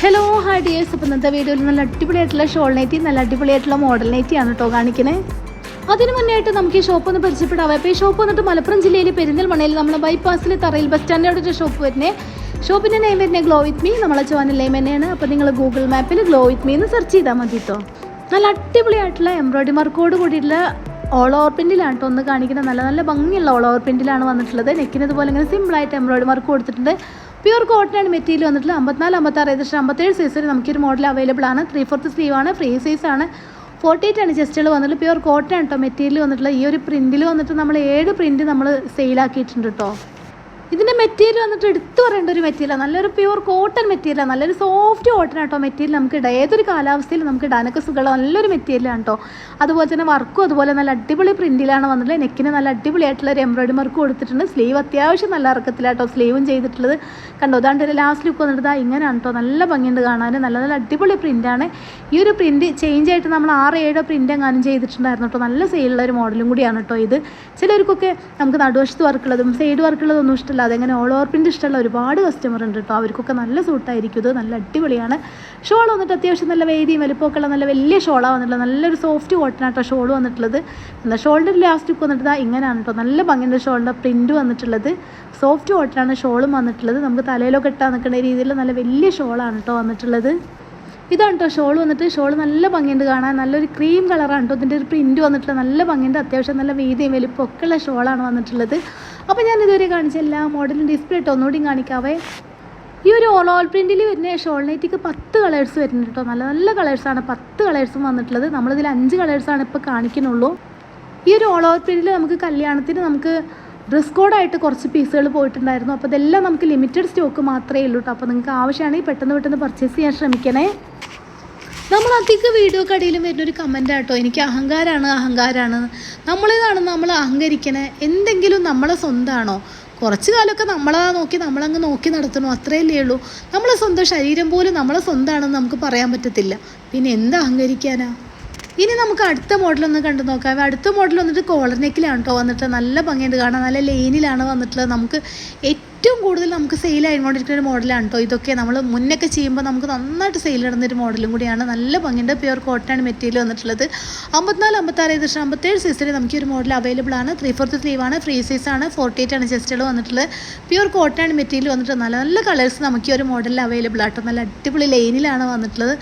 Hello hi dears അപ്പം ഇന്നത്തെ വീഡിയോയിൽ നല്ല അടിപൊളിയായിട്ടുള്ള ഷോൾ നൈറ്റി നല്ല അടിപൊളിയായിട്ടുള്ള മോഡൽ നൈറ്റിയാണ് കേട്ടോ കാണിക്കണേ. അതിന് മുന്നേ ആയിട്ട് നമുക്ക് ഈ ഷോപ്പ് ഒന്ന് പരിചയപ്പെടാം അപ്പോൾ ഈ ഷോപ്പ് വന്നിട്ട് മലപ്പുറം ജില്ലയിൽ പെരിന്തൽമണയിൽ നമ്മുടെ ബൈപ്പാസിൽ തറയിൽ ബസ് സ്റ്റാൻഡിന്റെ ഒരു ഷോപ്പ് വരുന്നത് ഷോപ്പിന്റെ നെയിം വരുന്നത് ഗ്ലോ വിത്ത് മീ നമ്മളെ ചാനൽ നെയിം തന്നെയാണ്. അപ്പോൾ നിങ്ങൾ ഗൂഗിൾ മാപ്പിൽ ഗ്ലോ വിത്ത് മീ എന്ന് സെർച്ച് ചെയ്താൽ മതി കേട്ടോ നല്ല അടിപൊളിയായിട്ടുള്ള എംബ്രോയിഡറി മാർക്കോട് കൂടിയിട്ടുള്ള ഓൾ ഓവർ പ്രിന്റിലാണ് കേട്ടോ ഒന്ന് കാണിക്കുന്നത് നല്ല നല്ല ഭംഗിയുള്ള ഓൾ ഓവർ പ്രിന്റിലാണ് വന്നിട്ടുള്ളത്. നെക്കിന് ഇതുപോലെ ഇങ്ങനെ സിമ്പിളായിട്ട് എംബ്രോയിഡറി മാർക്ക് കൊടുത്തിട്ടുണ്ട്. പ്യൂർ കോട്ടൺ ആൻഡ് മെറ്റീരിയൽ വന്നിട്ടുള്ള അമ്പത്തിനാല് അമ്പത്താറ് ഏകദേശം അമ്പത്തേഴ് വരെ നമുക്കൊരു മോഡൽ അവൈലബിൾ ആണ്. ത്രീ ഫോർത്ത് സ്ലീവ് ആണ് ഫ്രീ സൈസ് ആണ്. ഫോർട്ടി എയ്റ്റ് ആണ് ചെസ്റ്റുകൾ വന്നിട്ടുള്ളത് പ്യൂർ കോട്ടൺ കേട്ടോ മെറ്റീരിയൽ വന്നിട്ടുള്ള ഈ ഒരു പ്രിന്റിൽ വന്നിട്ട് നമ്മൾ ഏഴ് പ്രിന്റ് നമ്മൾ സെയിലാക്കിയിട്ടുണ്ട് കേട്ടോ ഇതിന്റെ മെറ്റീരിയൽ വന്നിട്ട് എടുത്തു പറയേണ്ട ഒരു മെറ്റീരിയലാണ് നല്ലൊരു പ്യുവർ കോട്ടൺ മെറ്റീരിയലാണ് നല്ലൊരു സോഫ്റ്റ് കോട്ടൺ ആട്ടോ മെറ്റീരിയൽ നമുക്ക് ഇടാം ഏതൊരു കാലാവസ്ഥയിൽ നമുക്ക് ഇടാനൊക്കെ സുഖമുള്ള നല്ലൊരു മെറ്റീരിയലാണ് കേട്ടോ അതുപോലെ തന്നെ വർക്കും അതുപോലെ നല്ല അടിപൊളി പ്രിന്റിലാണ് വന്നിട്ടുള്ളത്. നെക്കിന് നല്ല അടിപൊളിയായിട്ടുള്ള ഒരു എംബ്രോയിഡറി വർക്ക് കൊടുത്തിട്ടുണ്ട്. സ്ലീവ് അത്യാവശ്യം നല്ല ഇറക്കത്തിലാട്ടോ സ്ലീവും ചെയ്തിട്ടുള്ളത്. കണ്ടോ അതാണ്ട് ലാസ്റ്റ് ലുക്ക് വന്നിട്ട് ഇങ്ങനെയാണ് കേട്ടോ നല്ല ഭംഗിയുണ്ട് കാണാൻ നല്ല നല്ല അടിപൊളി പ്രിന്റാണ് ഈ ഒരു പ്രിന്റ് ചേഞ്ച് ആയിട്ട് നമ്മൾ ആറ് ഏഴോ പ്രിന്റ് എങ്ങാനും ചെയ്തിട്ടുണ്ടായിരുന്നു കേട്ടോ നല്ല സെയിലുള്ള ഒരു മോഡലും കൂടിയാണ് കേട്ടോ ഇത്. ചിലർക്കൊക്കെ നമുക്ക് നടുവശത്ത് വർക്കുള്ളതും സൈഡ് വർക്കുള്ളതൊന്നും ഇഷ്ടമില്ല. അതെങ്ങനെ ഓൾ ഓവർ പ്രിന്റ് ഇഷ്ടമുള്ള ഒരുപാട് കസ്റ്റമർ ഉണ്ട് കേട്ടോ അവർക്കൊക്കെ നല്ല സൂട്ടായിരിക്കും ഇത് നല്ല അടിപൊളിയാണ്. ഷോൾ വന്നിട്ട് അത്യാവശ്യം നല്ല വേദിയും വലുപ്പമൊക്കെയുള്ള നല്ല വലിയ ഷോളാണ് വന്നിട്ടുള്ളത്. നല്ലൊരു സോഫ്റ്റ് കോട്ടൺ ആട്ടോ ഷോൾ വന്നിട്ടുള്ളത്. എന്നാൽ ഷോളിന്റെ ലാസ്റ്റ് ലുക്ക് വന്നിട്ട് ഇങ്ങനെയാണ് കേട്ടോ നല്ല ഭംഗിയുണ്ട് ഷോളിന്റെ പ്രിന്റ് വന്നിട്ടുള്ളത്. സോഫ്റ്റ് കോട്ടനാണ് ഷോളും വന്നിട്ടുള്ളത്. നമുക്ക് തലയിലൊക്കെ ഇട്ടാൽ നിൽക്കുന്ന രീതിയിൽ നല്ല വലിയ ഷോളാണ് കേട്ടോ വന്നിട്ടുള്ളത്. ഇതാണ് കേട്ടോ ഷോൾ വന്നിട്ട്. ഷോൾ നല്ല ഭംഗിയുണ്ട് കാണാൻ. നല്ലൊരു ക്രീം കളറാണ് കേട്ടോ ഇതിന്റെ ഒരു പ്രിന്റ് വന്നിട്ടുള്ളത് നല്ല ഭംഗിയുണ്ട്. അത്യാവശ്യം നല്ല വീതിയും വലിപ്പം ഒക്കെ ഉള്ള ഷോളാണ് വന്നിട്ടുള്ളത്. അപ്പോൾ ഞാൻ ഇതുവരെ കാണിച്ച എല്ലാ മോഡലും ഡിസ്പ്ലേ ഇട്ട് ഒന്നുകൂടി കാണിക്കാവേ. ഈ ഒരു ഓൾ ഓൾ പ്രിന്റിൽ വരുന്ന ഷോൾ നൈറ്റിക്ക് പത്ത് കളേഴ്സ് വരുന്നുണ്ട് കേട്ടോ നല്ല നല്ല കളേഴ്സാണ് പത്ത് കളേഴ്സും വന്നിട്ടുള്ളത്. നമ്മളിതിൽ അഞ്ച് കളേഴ്സാണ് ഇപ്പോൾ കാണിക്കുന്നുള്ളൂ. ഈ ഒരു ഓൾ ഓവർ പ്രിന്റിൽ നമുക്ക് കല്യാണത്തിന് നമുക്ക് ഡ്രസ് കോഡായിട്ട് കുറച്ച് പീസുകൾ പോയിട്ടുണ്ടായിരുന്നു. അപ്പോൾ ഇതെല്ലാം നമുക്ക് ലിമിറ്റഡ് സ്റ്റോക്ക് മാത്രമേ ഉള്ളൂ കേട്ടോ അപ്പോൾ നിങ്ങൾക്ക് ആവശ്യമാണെങ്കിൽ പെട്ടെന്ന് പെട്ടെന്ന് പർച്ചേസ് ചെയ്യാൻ ശ്രമിക്കണേ. നമ്മൾ അധിക വീഡിയോക്ക് വരുന്നൊരു കമന്റ് ആട്ടോ. എനിക്ക് അഹങ്കാരമാണ് അഹങ്കാരമാണ് നമ്മളിതാണ് നമ്മൾ അഹങ്കരിക്കണേ. എന്തെങ്കിലും നമ്മളെ സ്വന്തമാണോ കുറച്ച് കാലമൊക്കെ നമ്മളെ നോക്കി നമ്മളങ്ങ് നോക്കി നടത്തണോ? അത്രയല്ലേ ഉള്ളൂ നമ്മളെ സ്വന്തം ശരീരം പോലും നമ്മളെ സ്വന്തമാണെന്ന് നമുക്ക് പറയാൻ പറ്റത്തില്ല. പിന്നെ എന്ത് അഹങ്കരിക്കാനാ? ഇനി നമുക്ക് അടുത്ത മോഡലൊന്ന് കണ്ടു നോക്കാം. അടുത്ത മോഡൽ വന്നിട്ട് കോളർ നെക്കിലാണ് കേട്ടോ വന്നിട്ട് നല്ല ഭംഗിയുണ്ട്. കാണാൻ നല്ല ലൈനിലാണ് വന്നിട്ടുള്ളത്. നമുക്ക് ഏറ്റവും കൂടുതൽ നമുക്ക് സെയിൽ ആയിക്കൊണ്ടിരിക്കുന്ന ഒരു മോഡലാണ് കേട്ടോ ഇതൊക്കെ. നമ്മൾ മുന്നൊക്കെ ചെയ്യുമ്പോൾ നമുക്ക് നന്നായിട്ട് സെയിൽ നടന്നൊരു മോഡലും കൂടിയാണ്. നല്ല ഭംഗിയുണ്ട്. പ്യുവർ കോട്ടൺ മെറ്റീരിയൽ വന്നിട്ടുള്ളത്. അമ്പത്തിനാല് അമ്പത്താറ് ഏകദേശം അമ്പത്തേഴ് സൈസിൽ നമുക്ക് ഒരു മോഡൽ അവൈലബിൾ ആണ്. ത്രീ ഫോർത്ത് ആണ്. ഫ്രീ ആണ്. ഫോർട്ടി എയ്റ്റ് ആണ് ചെസ്റ്റുകൾ വന്നിട്ടുള്ളത്. പ്യുവർ കോട്ടൺ മെറ്റീരിയൽ വന്നിട്ട് നല്ല നല്ല കളേഴ്സ് നമുക്ക് ഈ ഒരു മോഡലിൽ അവൈലബിൾ ആട്ടോ നല്ല അടിപൊളി ലൈനിലാണ് വന്നിട്ടുള്ളത്.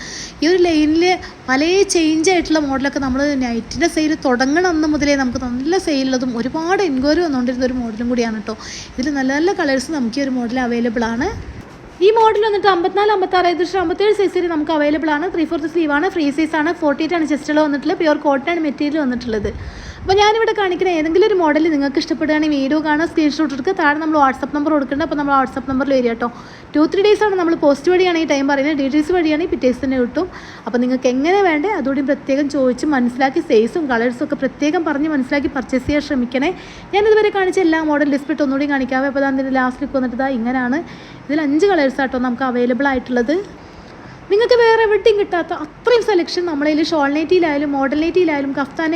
ഈ ഒരു ലൈനിൽ പല ചേഞ്ച് ആയിട്ടുള്ള മോഡലൊക്കെ നമ്മൾ നൈറ്റിന്റെ സെയിൽ തുടങ്ങണം അന്ന് മുതലേ നമുക്ക് നല്ല സെയിലുള്ളതും ഒരുപാട് എൻക്വയറി വന്നുകൊണ്ടിരുന്ന ഒരു മോഡലും കൂടിയാണ് കേട്ടോ ഇതിൽ നല്ല നല്ല കളേഴ്സ് നമുക്ക് ഈ ഒരു മോഡൽ അവൈലബിൾ ആണ്. ഈ മോഡൽ വന്നിട്ട് അമ്പത്തിനാല് അമ്പത്താറ് ഏകദേശം അമ്പത്തേഴ് സൈസിൽ നമുക്ക് അവൈലബിൾ ആണ്. ത്രീ ഫോർത്ത് സ്ലീവ് ആണ് ഫ്രീ സൈസ് ആണ്. ഫോർട്ടി എയ്റ്റ് ആണ് ചെസ്റ്റിൽ വന്നിട്ടുള്ളത്. പ്യുവർ കോട്ടൺ മെറ്റീരിയൽ വന്നിട്ടുള്ളത്. അപ്പോൾ ഞാനിവിടെ കാണിക്കുന്ന ഏതെങ്കിലും ഒരു മോഡൽ നിങ്ങൾക്ക് ഇഷ്ടപ്പെടുകയാണെങ്കിൽ വീഡിയോ കാണാൻ സ്ക്രീൻഷോട്ട് എടുക്കുക. താഴെ നമ്മൾ വാട്സപ്പ് നമ്പർ കൊടുക്കേണ്ടത് അപ്പോൾ നമ്മൾ വാട്സപ്പ് നമ്പറിൽ വരിക കേട്ടോ. ടു ത്രീ ഡേയ്സ് ആണ് നമ്മൾ പോസ്റ്റ് വഴിയാണ് ഈ ടൈം പറയുന്നത്. ഡീറ്റെയിൽസ് വഴിയാണ് ഈ പിറ്റേഴ്സ് തന്നെ കിട്ടും. അപ്പോൾ നിങ്ങൾക്ക് എങ്ങനെ വേണ്ടേ അതുകൂടി പ്രത്യേകം ചോദിച്ച് മനസ്സിലാക്കി സൈസും കളേഴ്സും ഒക്കെ പ്രത്യേകം പറഞ്ഞ് മനസ്സിലാക്കി പർച്ചേസ് ചെയ്യാൻ ശ്രമിക്കണേ. ഞാനിതുവരെ കാണിച്ച എല്ലാ മോഡൽ ഡിസ്പ്ലിറ്റ് ഒന്നുകൂടി കാണിക്കാവേ അപ്പോൾ അതിന്റെ ലാസ്റ്റ് ലുക്ക് വന്നിട്ട് ഇതാ ഇങ്ങനെയാണ് ഇതിൽ അഞ്ച് കളേഴ്സ് ആട്ടോ നമുക്ക് അവൈലബിൾ ആയിട്ടുള്ളത്. നിങ്ങൾക്ക് വേറെ എവിടെയും കിട്ടാത്ത അത്രയും സെലക്ഷൻ നമ്മളതിൽ ഷോൾ നൈറ്റിയിലായാലും മോഡൽ നൈറ്റിയിലായാലും കഫ്താൻ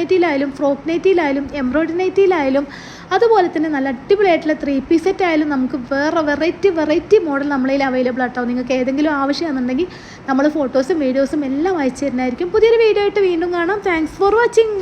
ഫ്രോക്ക് നൈറ്റിയിലായാലും എംബ്രോയിഡറി നൈറ്റിയിലായാലും അതുപോലെ തന്നെ നല്ല അടിപൊളിയായിട്ടുള്ള ത്രീ പീസ് സെറ്റ് ആയാലും നമുക്ക് വേറെ വെറൈറ്റി വെറൈറ്റി മോഡൽ നമ്മളതിൽ അവൈലബിൾ ആട്ടോ. നിങ്ങൾക്ക് ഏതെങ്കിലും ആവശ്യമാണെന്നുണ്ടെങ്കിൽ നമ്മൾ ഫോട്ടോസും വീഡിയോസും എല്ലാം അയച്ചു തരുന്നതായിരിക്കും. പുതിയൊരു വീഡിയോ ആയിട്ട് വീണ്ടും കാണാം. Thanks for watching